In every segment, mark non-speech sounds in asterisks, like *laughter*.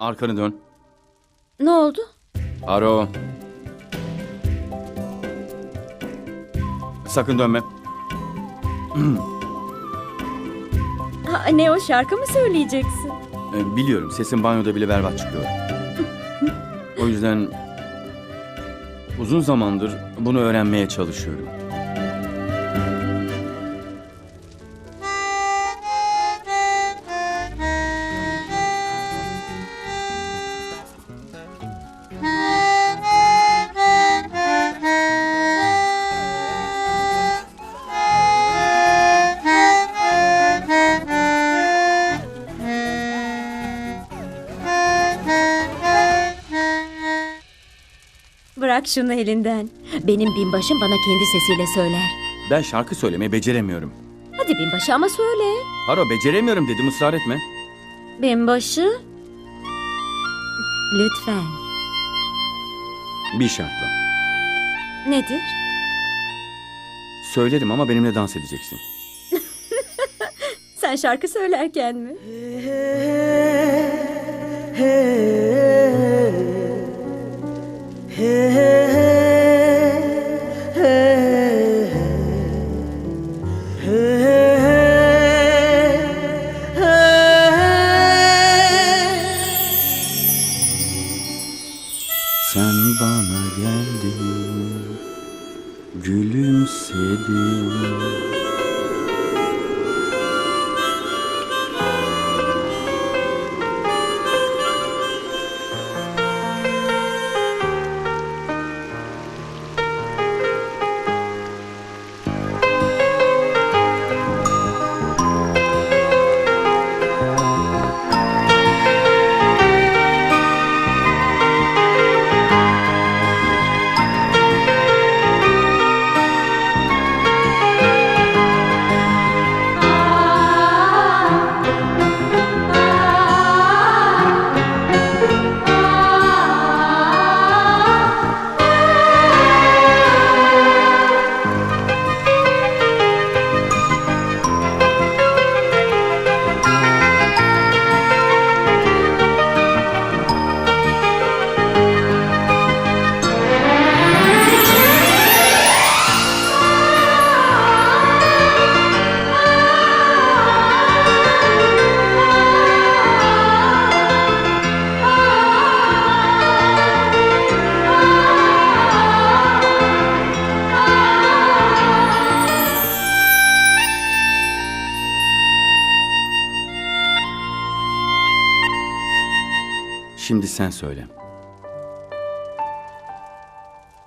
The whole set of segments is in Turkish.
Arkanı dön. Ne oldu? Aro. Sakın dönme. *clears throat* Ha, ne o şarkı mı söyleyeceksin? Ee, biliyorum sesin banyoda bile berbat çıkıyor. *laughs* O yüzden uzun zamandır bunu öğrenmeye çalışıyorum. Bırak şunu elinden. Benim binbaşım bana kendi sesiyle söyler. Ben şarkı söylemeyi beceremiyorum. Hadi binbaşı ama söyle. Haro beceremiyorum dedim ısrar etme. Binbaşı. Lütfen. Bir şartla. Nedir? Söylerim ama benimle dans edeceksin. *laughs* Sen şarkı söylerken mi? Sen Şimdi sen söyle.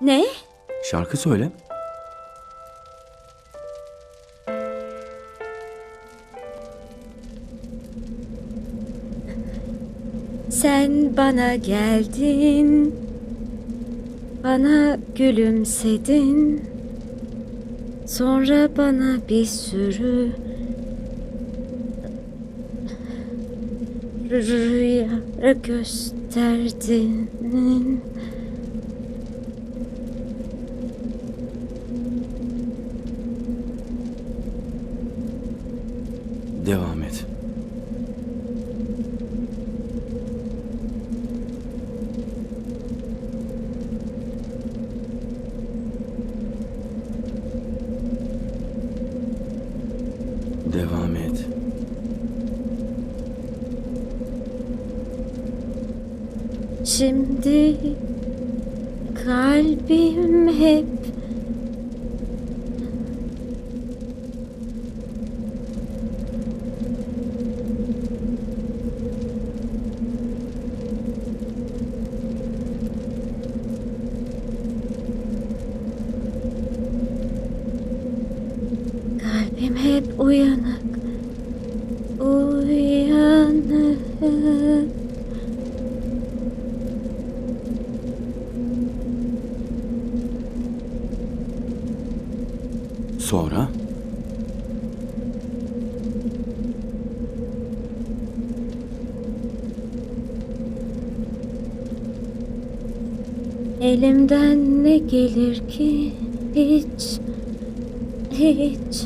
Ne? Şarkı söyle. Sen bana geldin. Bana gülümsedin. Sonra bana bir sürü rüya gösterdin. Devam 嘿。Elimden ne gelir ki? Hiç hiç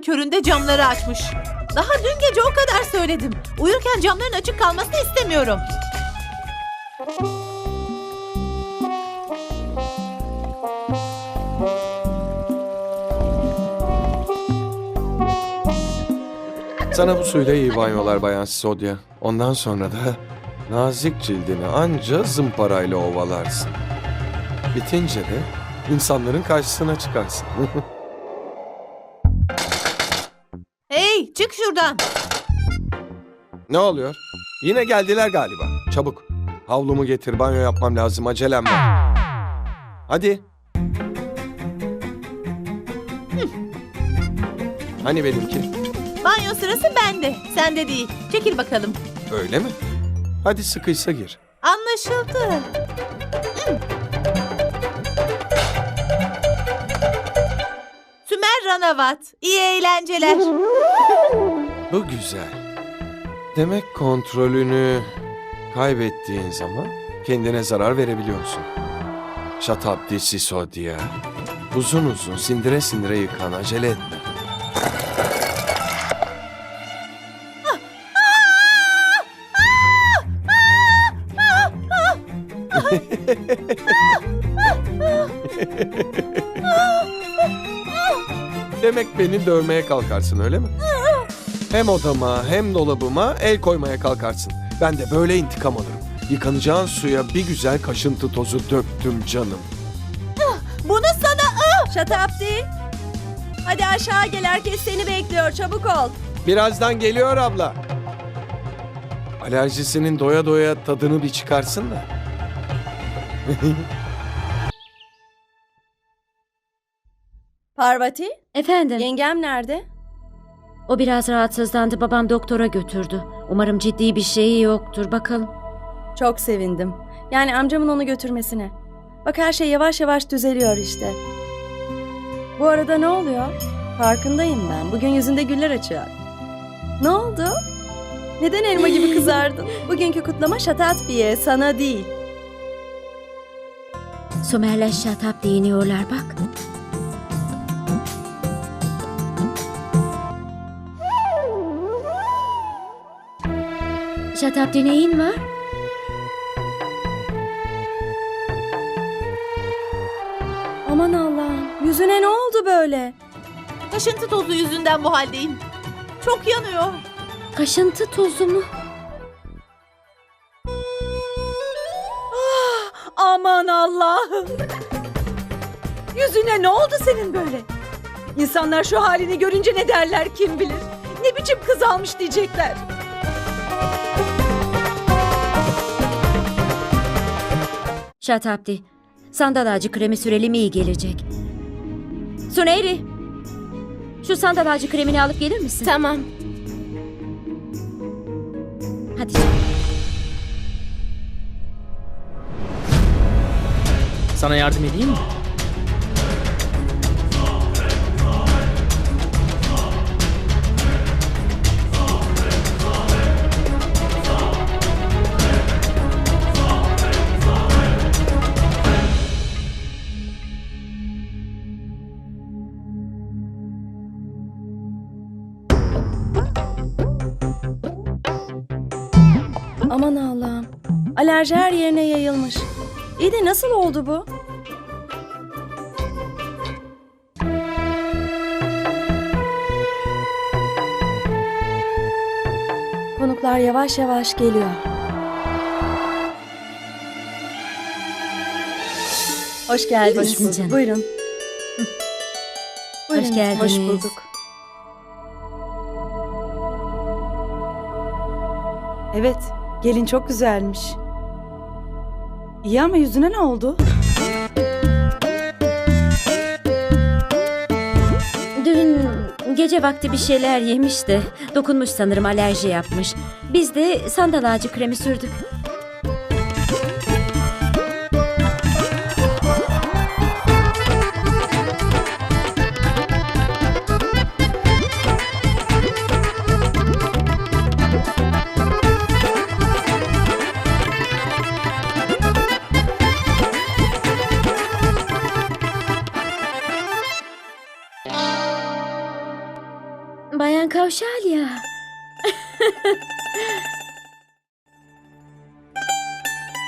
köründe camları açmış. Daha dün gece o kadar söyledim. Uyurken camların açık kalmasını istemiyorum. Sana bu suyla iyi banyolar Bayan Sodya. Ondan sonra da nazik cildini anca zımparayla ovalarsın. Bitince de insanların karşısına çıkarsın. *laughs* şuradan. ne oluyor? Yine geldiler galiba. Çabuk. Havlumu getir banyo yapmam lazım acelem var. Hadi. Hani benimki? Banyo sırası bende. Sende değil. Çekil bakalım. Öyle mi? Hadi sıkıysa gir. Anlaşıldı. Hmm. Ranavat. İyi eğlenceler. Bu güzel. Demek kontrolünü kaybettiğin zaman kendine zarar verebiliyorsun. Şatabdi Sisodia. Uzun uzun sindire sindire yıkan acele etme. *laughs* *laughs* Demek beni dövmeye kalkarsın öyle mi? Hem odama hem dolabıma el koymaya kalkarsın. Ben de böyle intikam alırım. Yıkanacağın suya bir güzel kaşıntı tozu döktüm canım. Bunu sana... Şatapti. Hadi aşağı gel herkes seni bekliyor çabuk ol. Birazdan geliyor abla. Alerjisinin doya doya tadını bir çıkarsın da. *laughs* Parvati, Efendim yengem nerede? o biraz rahatsızlandı babam doktora götürdü. Umarım ciddi bir şeyi yoktur bakalım. Çok sevindim. Yani amcamın onu götürmesine. Bak her şey yavaş yavaş düzeliyor işte. Bu arada ne oluyor? Farkındayım ben. Bugün yüzünde güller açıyor. Ne oldu? Neden elma gibi *laughs* kızardın? Bugünkü kutlama Şatatbiye, sana değil. Somer'le Şatapti iniyorlar bak. Şatapti neyin var? Aman Allah'ım, yüzüne ne oldu böyle? Kaşıntı tozu yüzünden bu haldeyim. Çok yanıyor. Kaşıntı tozu mu? Aman Allah'ım. Yüzüne ne oldu senin böyle? İnsanlar şu halini görünce ne derler kim bilir. Ne biçim kız almış diyecekler. Şatapti. Sandal ağacı kremi sürelim iyi gelecek. Suneyri. Şu sandal ağacı kremini alıp gelir misin? Tamam. Hadi. Sana yardım edeyim mi? Alerji her yerine yayılmış. İyi de nasıl oldu bu? Konuklar yavaş yavaş geliyor. Hoş geldiniz. Hoş bulduk. Buyurun. Buyurun. Hoş geldiniz. Hoş bulduk. Evet, gelin çok güzelmiş. İyi ama yüzüne ne oldu? Dün gece vakti bir şeyler yemiş de dokunmuş sanırım alerji yapmış. Biz de sandal ağacı kremi sürdük. Kavşalya. *laughs*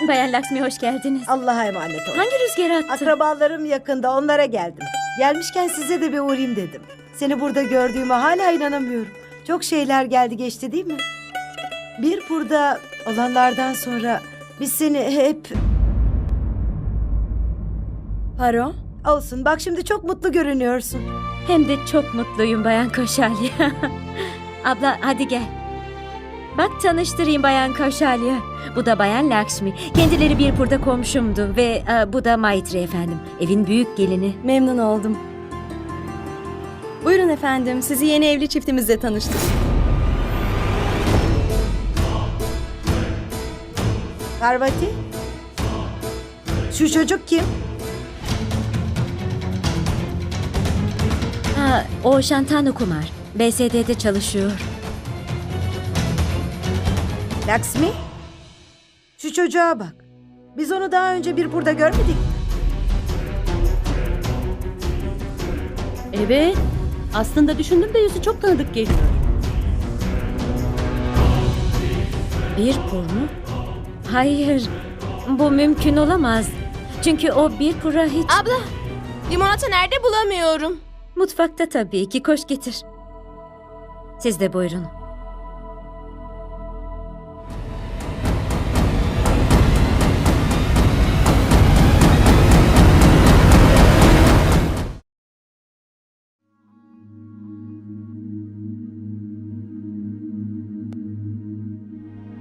Bayan Laksmi hoş geldiniz. Allah'a emanet olun. Hangi rüzgar attı? Akrabalarım yakında onlara geldim. Gelmişken size de bir uğrayayım dedim. Seni burada gördüğüme hala inanamıyorum. Çok şeyler geldi geçti değil mi? Bir burada olanlardan sonra biz seni hep... Paro? Olsun bak şimdi çok mutlu görünüyorsun. Hem de çok mutluyum Bayan Koşalya. *laughs* Abla hadi gel. Bak tanıştırayım Bayan Koşalya. Bu da Bayan Lakshmi. Kendileri bir burada komşumdu ve e, bu da Maitri efendim. Evin büyük gelini. Memnun oldum. Buyurun efendim, sizi yeni evli çiftimizle tanıştırayım. Parvati? Şu çocuk kim? Ha, o Shantanu Kumar. BSD'de çalışıyor. Laksmi? Şu çocuğa bak. Biz onu daha önce bir burada görmedik mi? Evet. Aslında düşündüm de yüzü çok tanıdık geliyor. Bir pur mu? Hayır. Bu mümkün olamaz. Çünkü o bir pura hiç... Abla, limonata nerede bulamıyorum. Mutfakta tabii ki. Koş getir. Siz de buyurun.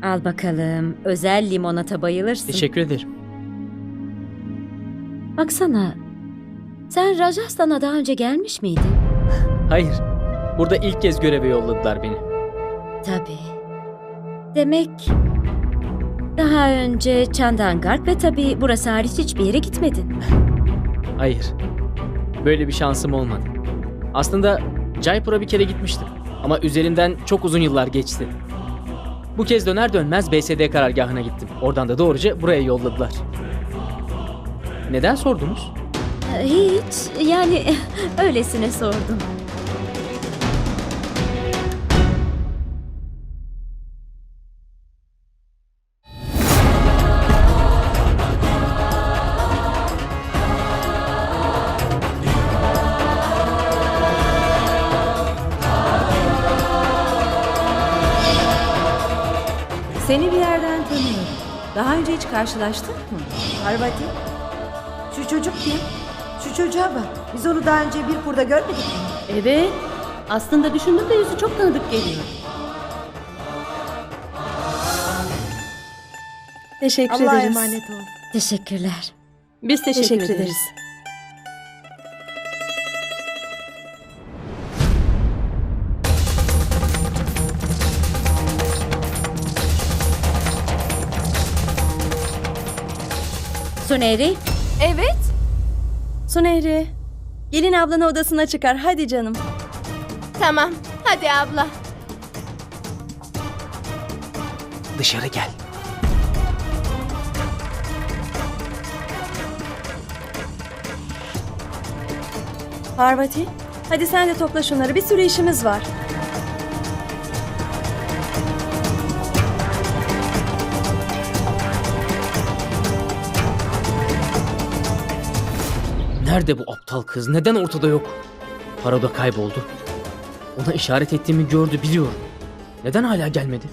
Al bakalım. Özel limonata bayılırsın. Teşekkür ederim. Baksana. Sen Rajasthan'a daha önce gelmiş miydin? Hayır. Burada ilk kez göreve yolladılar beni. Tabii. Demek daha önce Chandangarh ve tabii burası hariç hiçbir yere gitmedin. Hayır. Böyle bir şansım olmadı. Aslında Jaipur'a bir kere gitmiştim. Ama üzerinden çok uzun yıllar geçti. Bu kez döner dönmez BSD karargahına gittim. Oradan da doğruca buraya yolladılar. Neden sordunuz? Hiç yani *laughs* öylesine sordum. Seni bir yerden tanıyorum. Daha önce hiç karşılaştık mı? Parvati? Şu çocuk kim? Şu çocuğa bak. Biz onu daha önce bir burada görmedik mi? Evet. Aslında düşündüm de yüzü çok tanıdık geliyor. Teşekkür Allah'a ederiz. emanet ol. Teşekkürler. Biz teşekkür, Teşekkür ederiz. ederiz. Suneri, Evet, Sunehri, gelin ablanı odasına çıkar. Hadi canım. tamam. Hadi abla. Dışarı gel. Parvati, hadi sen de topla şunları. Bir sürü işimiz var. Nerede bu aptal kız? Neden ortada yok? Para da kayboldu. Ona işaret ettiğimi gördü biliyorum. Neden hala gelmedi?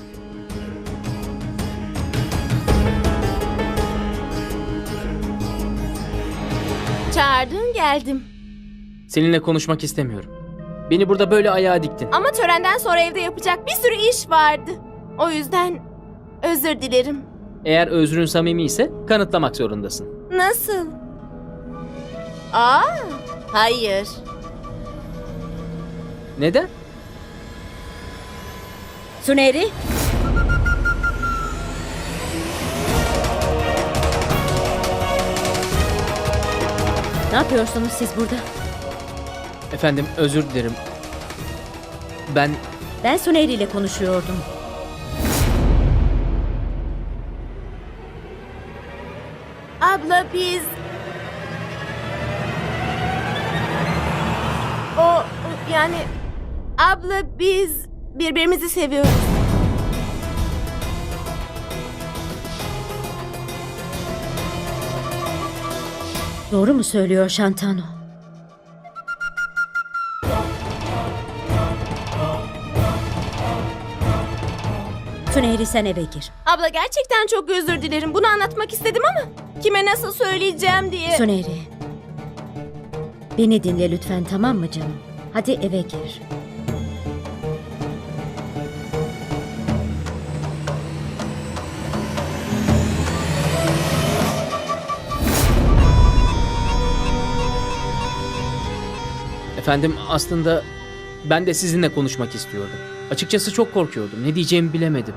Çağırdın geldim. Seninle konuşmak istemiyorum. Beni burada böyle ayağa diktin. Ama törenden sonra evde yapacak bir sürü iş vardı. O yüzden özür dilerim. Eğer özrün samimi ise kanıtlamak zorundasın. Nasıl? Aa, hayır. Neden? Suneri. Ne yapıyorsunuz siz burada? Efendim özür dilerim. Ben Ben Suneri ile konuşuyordum. Abla biz... yani Abla biz birbirimizi seviyoruz. Doğru mu söylüyor Şantano? Sunehri sen eve gir. Abla gerçekten çok özür dilerim. Bunu anlatmak istedim ama kime nasıl söyleyeceğim diye. Sunehri. Beni dinle lütfen tamam mı canım? Hadi eve gir. Efendim aslında ben de sizinle konuşmak istiyordum. Açıkçası çok korkuyordum. Ne diyeceğimi bilemedim.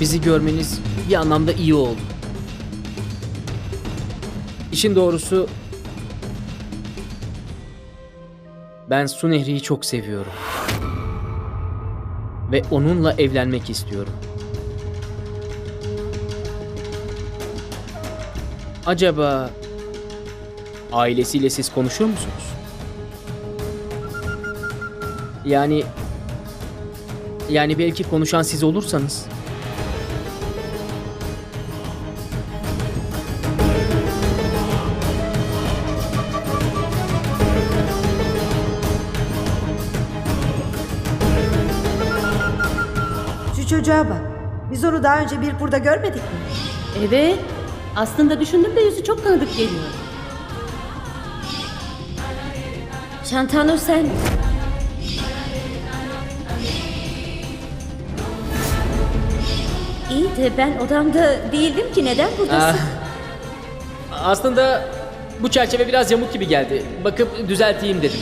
Bizi görmeniz bir anlamda iyi oldu. İşin doğrusu ben Su Nehri'yi çok seviyorum. Ve onunla evlenmek istiyorum. Acaba ailesiyle siz konuşuyor musunuz? Yani yani belki konuşan siz olursanız. Onu daha önce bir burada görmedik mi? Evet. Aslında düşündüm de yüzü çok tanıdık geliyor. Şantano sen... İyi de ben odamda değildim ki neden buradasın? Ah, aslında bu çerçeve biraz yamuk gibi geldi. Bakıp düzelteyim dedim.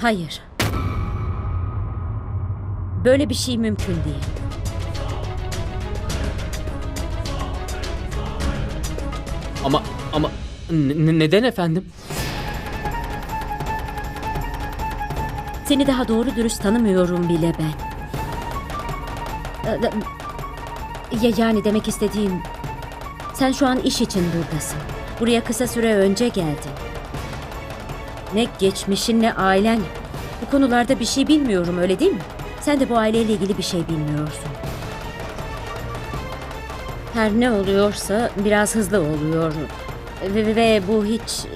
Hayır. Böyle bir şey mümkün değil. Ama ama n- neden efendim? Seni daha doğru dürüst tanımıyorum bile ben. Ee, Ya yani demek istediğim... Sen şu an iş için buradasın. Buraya kısa süre önce geldin. Ne geçmişin ne ailen. Bu konularda bir şey bilmiyorum öyle değil mi? Sen de bu aileyle ilgili bir şey bilmiyorsun. Her ne oluyorsa biraz hızlı oluyor. Ve, ve bu hiç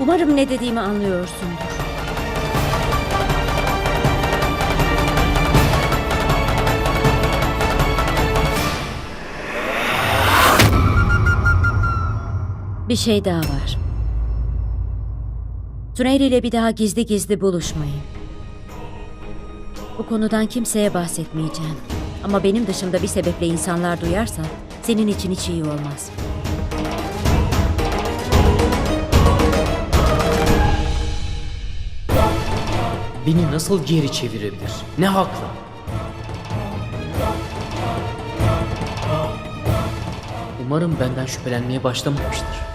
Umarım ne dediğimi anlıyorsundur. Bir şey daha var. Tuneyri ile bir daha gizli gizli buluşmayın. Bu konudan kimseye bahsetmeyeceğim. Ama benim dışımda bir sebeple insanlar duyarsa senin için hiç iyi olmaz. Beni nasıl geri çevirebilir? Ne hakla? Umarım benden şüphelenmeye başlamamıştır.